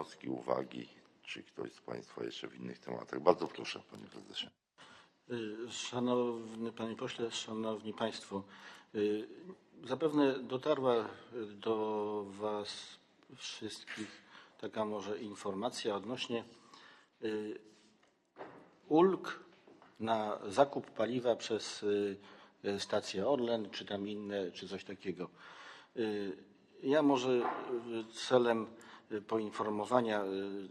wnioski, uwagi? Czy ktoś z Państwa jeszcze w innych tematach? Bardzo proszę, Panie Prezesie. Y, Szanowny Panie Pośle, Szanowni Państwo, y, zapewne dotarła do Was wszystkich taka może informacja odnośnie y, ulg na zakup paliwa przez stację Orlen, czy tam inne, czy coś takiego. Ja może celem poinformowania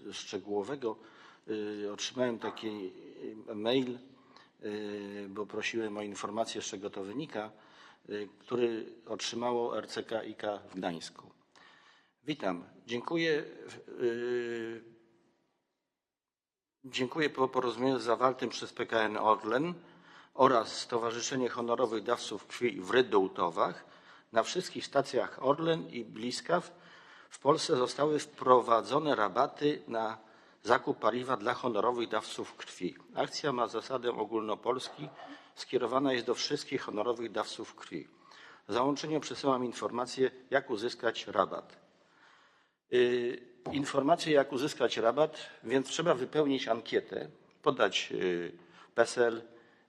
y, szczegółowego y, otrzymałem taki mail, y, bo prosiłem o informację, z czego to wynika, który otrzymało RCK IK w Gdańsku. Witam. Dziękuję. Dziękuję po porozumieniu zawartym przez PKN Orlen oraz Stowarzyszenie Honorowych Dawców Krwi w Rydułtowach na wszystkich stacjach Orlen i Bliskaw w Polsce zostały wprowadzone rabaty na zakup paliwa dla honorowych dawców krwi. Akcja ma zasadę ogólnopolski, skierowana jest do wszystkich honorowych dawców krwi. W załączeniu przesyłam informację, jak uzyskać rabat. Y, Informacje, jak uzyskać rabat, więc trzeba wypełnić ankietę, podać y, PESEL,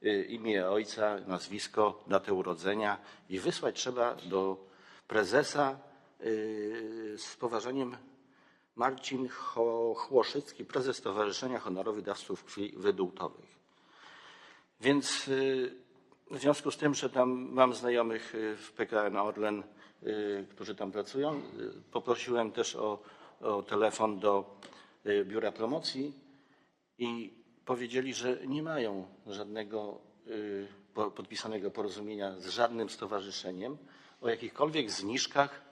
y, imię ojca, nazwisko, datę urodzenia i wysłać trzeba do prezesa z poważaniem Marcin Chłoszycki, prezes Stowarzyszenia Honorowych Dawców Krwi Wydółtowych. Więc y, w związku z tym, że tam mam znajomych y, w PKN Orlen, y, którzy tam pracują, y, poprosiłem też o, o telefon do y, biura promocji i powiedzieli, że nie mają żadnego y, po- podpisanego porozumienia z żadnym stowarzyszeniem o jakichkolwiek zniżkach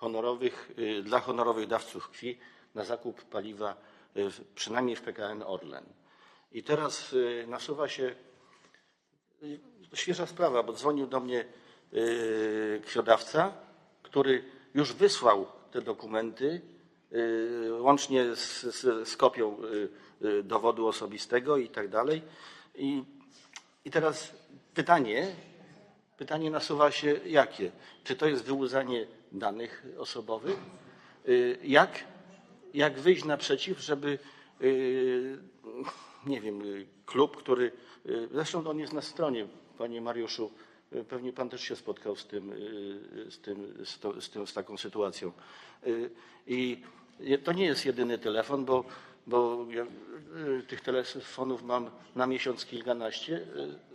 honorowych, y, dla honorowych dawców krwi na zakup paliwa, y, przynajmniej w PKN Orlen. I teraz y, nasuwa się świeża sprawa, bo dzwonił do mnie krwiodawca, który już wysłał te dokumenty, łącznie z, z, z kopią dowodu osobistego i tak dalej. I, I teraz pytanie, pytanie nasuwa się jakie? Czy to jest wyłudzanie danych osobowych? Y, Jak, jak wyjść naprzeciw, żeby y, nie wiem, klub, który. y, Zresztą on jest na stronie, panie Mariuszu. Pewnie pan też się spotkał z tym, z, tym, z, to, z, tym, z taką sytuacją. I to nie jest jedyny telefon, bo, bo ja y, tych telefonów mam na miesiąc kilkanaście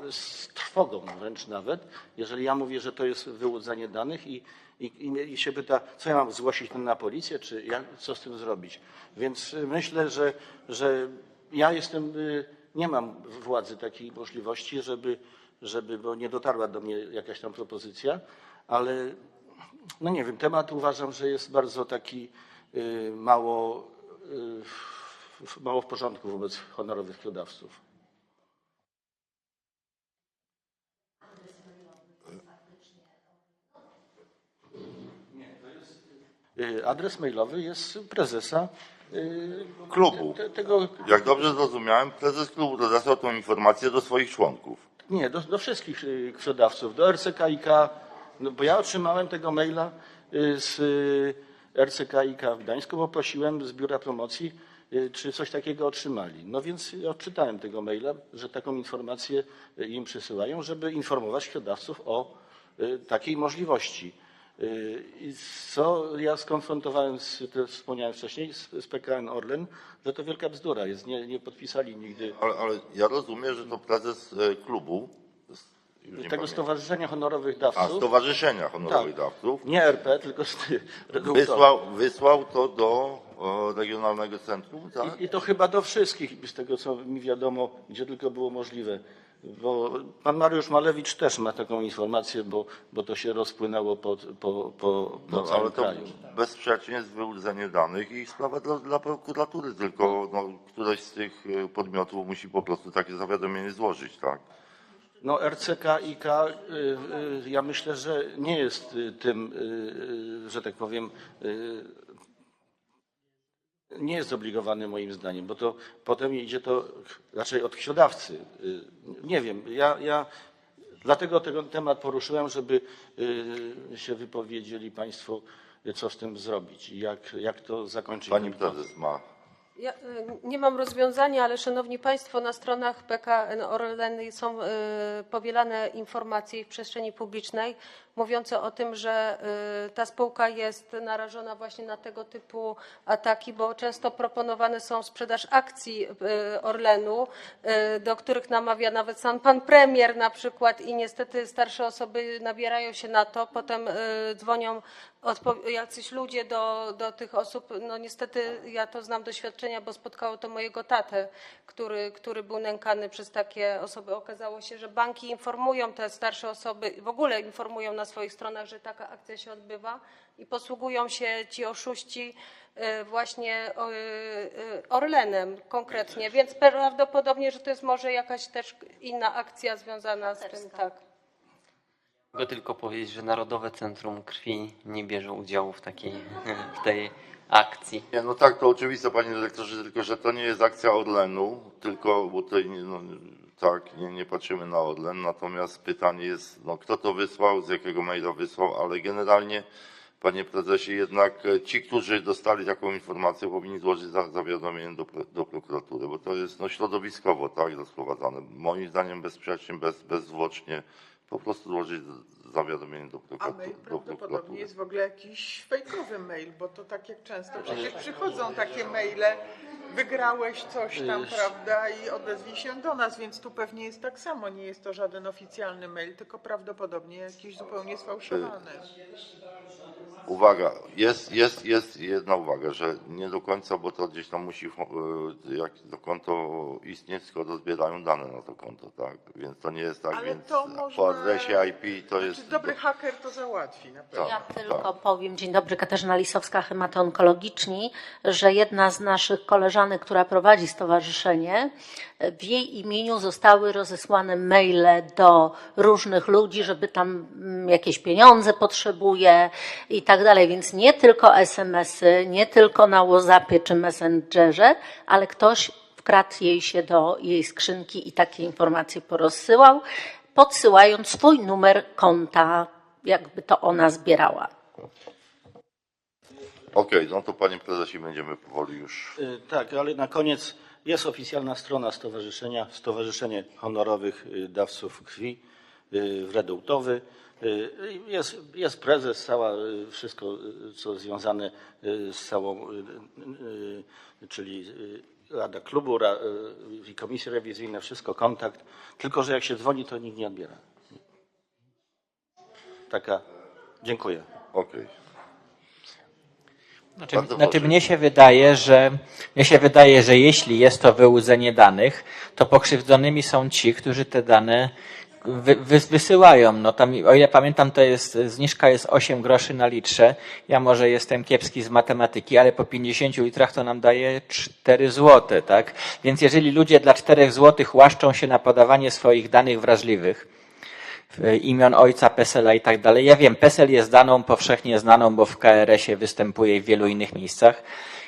y, z trwogą wręcz nawet, jeżeli ja mówię, że to jest wyłudzanie danych i, i, i- się pyta, co ja mam zgłosić to na policję, czy jak, co z tym zrobić. Więc y, myślę, że, że ja jestem, nie mam władzy takiej możliwości, żeby, żeby, bo nie dotarła do mnie jakaś tam propozycja, ale no nie wiem, temat uważam, że jest bardzo taki mało, mało w porządku wobec honorowych krwiodawców. Y, Adres mailowy jest prezesa y, Klubu. te- tego, Jak dobrze zrozumiałem, prezes klubu rozesłał tą informację do swoich członków. Nie, do, do wszystkich y, krwiodawców, do RCKiK, no bo ja otrzymałem tego maila y, z y, RCKiK w Gdańsku, bo prosiłem z biura promocji, y, czy coś takiego otrzymali. No więc odczytałem tego maila, że taką informację y, im przysyłają, żeby informować krwiodawców o y, takiej możliwości. Y, I co ja skonfrontowałem, z, to wspomniałem wcześniej, z, z PKN Orlen, że to wielka bzdura jest. Nie, nie podpisali nigdy Ale, ale ja rozumiem, że to prezes klubu, już nie tego pamiętam. Stowarzyszenia Honorowych a Dawców. Stowarzyszenia Honorowych Tak. Dawców, Nie RP, tylko z wysłał, wysłał to do Regionalnego Centrum, tak? I, I to chyba do wszystkich, z tego co mi wiadomo, gdzie tylko było możliwe. Bo pan Mariusz Malewicz też ma taką informację, bo, bo to się rozpłynęło po, po, po, po No, całym ale to kraju. bezsprzecznie jest wyłudzenie danych i sprawa dla, dla prokuratury, tylko no, któreś z tych e, podmiotów musi po prostu takie zawiadomienie złożyć, tak? No RCK IK, y, y, ja myślę, że nie jest y, tym, że tak powiem, nie jest zobligowany moim zdaniem, bo to potem idzie to raczej od krwiodawcy. Nie wiem, ja, ja dlatego ten temat poruszyłem, żeby się wypowiedzieli Państwo co z tym zrobić i jak, jak to zakończyć. Pani prezes ma. Ja y, nie mam rozwiązania, ale szanowni państwo, na stronach PKN Orlen są y, powielane informacje w przestrzeni publicznej mówiące o tym, że y, ta spółka jest narażona właśnie na tego typu ataki, bo często proponowane są sprzedaż akcji y, Orlenu, y, do których namawia nawet sam pan premier na przykład i niestety starsze osoby nabierają się na to, potem dzwonią jacyś ludzie do, do tych osób, no niestety ja to znam doświadczenia, bo spotkało to mojego tatę, który, który był nękany przez takie osoby. Okazało się, że banki informują te starsze osoby, w ogóle informują na swoich stronach, że taka akcja się odbywa i posługują się ci oszuści y, właśnie y, y, Orlenem konkretnie, więc prawdopodobnie, że to jest może jakaś też inna akcja związana z tym, tak. Mogę tylko powiedzieć, że Narodowe Centrum Krwi nie bierze udziału w takiej w tej akcji. Nie, no tak, to oczywiste, panie dyrektorze, tylko że to nie jest akcja Orlenu, tylko, bo tutaj, nie, no, tak, nie, nie patrzymy na Orlen, natomiast pytanie jest, no, kto to wysłał, z jakiego maila wysłał, ale generalnie, panie prezesie, jednak e, ci, którzy dostali taką informację, powinni złożyć za- zawiadomienie do, do prokuratury, bo to jest, no, środowiskowo, tak, rozprowadzane. Moim zdaniem bezsprzecznie, bez, bezzwłocznie, po prostu złożyć zawiadomienie do, A prokuratu- mail do prawdopodobnie prokuratury. jest w ogóle jakiś fejkowy mail, bo to tak jak często przecież przychodzą takie maile, wygrałeś coś tam, prawda, i odezwij się do nas, więc tu pewnie jest tak samo, nie jest to żaden oficjalny mail, tylko prawdopodobnie jakiś zupełnie sfałszowany. Uwaga, jest, jest, jest jedna uwaga, że nie do końca, bo to gdzieś tam musi, e, jak to konto istnieć, skoro zbierają dane na to konto, tak? Więc to nie jest tak, Ale więc to można... po adresie IP to Znaczy, jest... dobry haker to załatwi na pewno. Tak. Ja tylko powiem, dzień dobry, Katarzyna Lisowska, hematoonkologiczni, że jedna z naszych koleżanek, która prowadzi stowarzyszenie, w jej imieniu zostały rozesłane maile do różnych ludzi, żeby tam mm, jakieś pieniądze potrzebuje i tak dalej. Więc nie tylko SMS-y, nie tylko na WhatsAppie czy Messengerze, ale ktoś wkradł jej się do jej skrzynki i takie informacje porozsyłał, podsyłając swój numer konta, jakby to ona zbierała. Okej, no to panie prezesie będziemy powoli już... Y, Tak, ale na koniec jest oficjalna strona stowarzyszenia, Stowarzyszenie Honorowych y, Dawców Krwi y, w Redołtowy. Y, Jest, jest prezes, cała, y, wszystko y, co związane y, z całą, y, y, czyli y, Rada Klubu ra- y, i Komisje Rewizyjne, wszystko, kontakt. Tylko, że jak się dzwoni, to nikt nie odbiera. Taka, dziękuję. Okej. Znaczy, Bardzo znaczy proszę. mnie się wydaje, że mnie się wydaje, że jeśli jest to wyłudzenie danych, to pokrzywdzonymi są ci, którzy te dane wy, wy, wysyłają. No tam, o ile pamiętam, to jest zniżka jest 8 groszy na litrze. Ja może jestem kiepski z matematyki, ale po 50 litrach to nam daje 4 złote, tak? Więc jeżeli ludzie dla 4 złotych łaszczą się na podawanie swoich danych wrażliwych, e, imion ojca, PESEL-a i tak dalej. Ja wiem, PESEL jest daną powszechnie znaną, bo w KRS-ie występuje i w wielu innych miejscach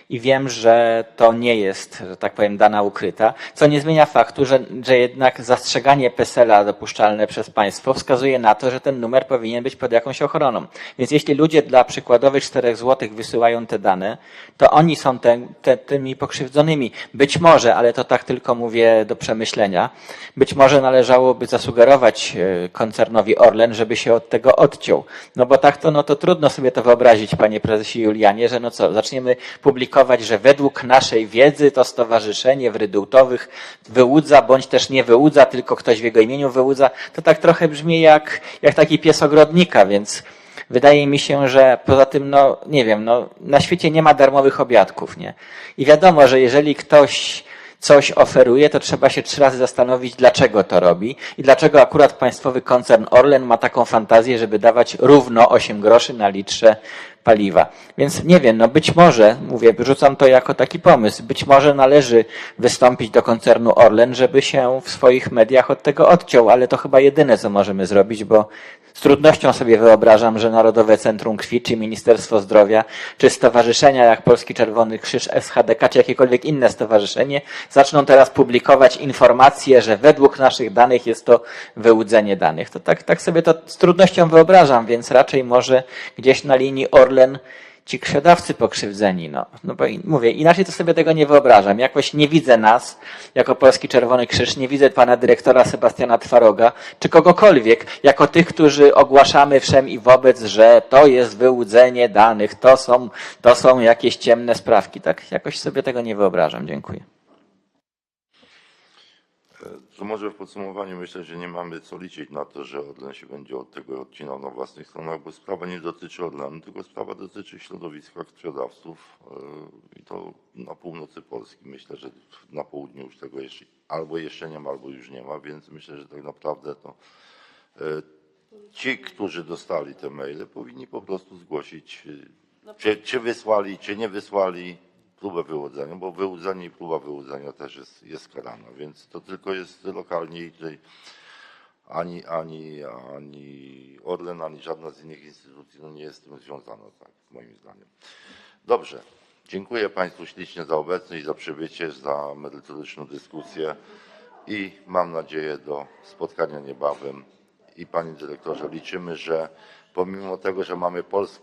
i wiem, że to nie jest, że tak powiem, dana ukryta, co nie zmienia faktu, że, że jednak zastrzeganie PESEL-a dopuszczalne przez państwo wskazuje na to, że ten numer powinien być pod jakąś ochroną. Więc jeśli ludzie dla przykładowych 4 złotych wysyłają te dane, to oni są te, te, tymi pokrzywdzonymi. Być może, ale to tak tylko mówię do przemyślenia, być może należałoby zasugerować e, koncernowi Orlen, żeby się od tego odciął. No bo tak to, no to trudno sobie to wyobrazić, panie prezesie Julianie, że no co, zaczniemy publikować, że według naszej wiedzy to stowarzyszenie w Rydułtowych wyłudza, bądź też nie wyłudza, tylko ktoś w jego imieniu wyłudza. To tak trochę brzmi jak, jak taki pies ogrodnika, więc Wydaje mi się, że poza tym, no nie wiem, no na świecie nie ma darmowych obiadków, nie? I wiadomo, że jeżeli ktoś coś oferuje, to trzeba się trzy razy zastanowić, dlaczego to robi i dlaczego akurat państwowy koncern Orlen ma taką fantazję, żeby dawać równo 8 groszy na litrze paliwa. Więc nie wiem, no być może, mówię, rzucam to jako taki pomysł, być może należy wystąpić do koncernu Orlen, żeby się w swoich mediach od tego odciął, ale to chyba jedyne, co możemy zrobić, bo z trudnością sobie wyobrażam, że Narodowe Centrum Krwi, czy Ministerstwo Zdrowia, czy stowarzyszenia jak Polski Czerwony Krzyż, SHDK, czy jakiekolwiek inne stowarzyszenie zaczną teraz publikować informacje, że według naszych danych jest to wyłudzenie danych. To tak, tak sobie to z trudnością wyobrażam, więc raczej może gdzieś na linii Orlen ci krzedawcy pokrzywdzeni, no, no bo mówię, inaczej to sobie tego nie wyobrażam. Jakoś nie widzę nas, jako Polski Czerwony Krzyż, nie widzę pana dyrektora Sebastiana Twaroga, czy kogokolwiek, jako tych, którzy ogłaszamy wszem i wobec, że to jest wyłudzenie danych, to są, to są jakieś ciemne sprawki. Tak, jakoś sobie tego nie wyobrażam. Dziękuję. To może w podsumowaniu myślę, że nie mamy co liczyć na to, że Orlen się będzie od tego odcinał na własnych stronach, bo sprawa nie dotyczy Orlenu, tylko sprawa dotyczy środowiska krwiodawców yy, i to na północy Polski. Myślę, że na południu już tego jeszcze albo jeszcze nie ma, albo już nie ma, więc myślę, że tak naprawdę to yy, ci, którzy dostali te maile, powinni po prostu zgłosić, yy, czy, czy wysłali, czy nie wysłali próbę wyłudzenia, bo wyłudzenie i próba wyłudzenia też jest, jest karana, więc to tylko jest lokalnie i tutaj ani, ani, ani Orlen, ani żadna z innych instytucji no nie jest z tym związana, tak, moim zdaniem. Dobrze. Dziękuję Państwu ślicznie za obecność, za przybycie, za merytoryczną dyskusję i mam nadzieję do spotkania niebawem. I Panie Dyrektorze, liczymy, że pomimo tego, że mamy Pols-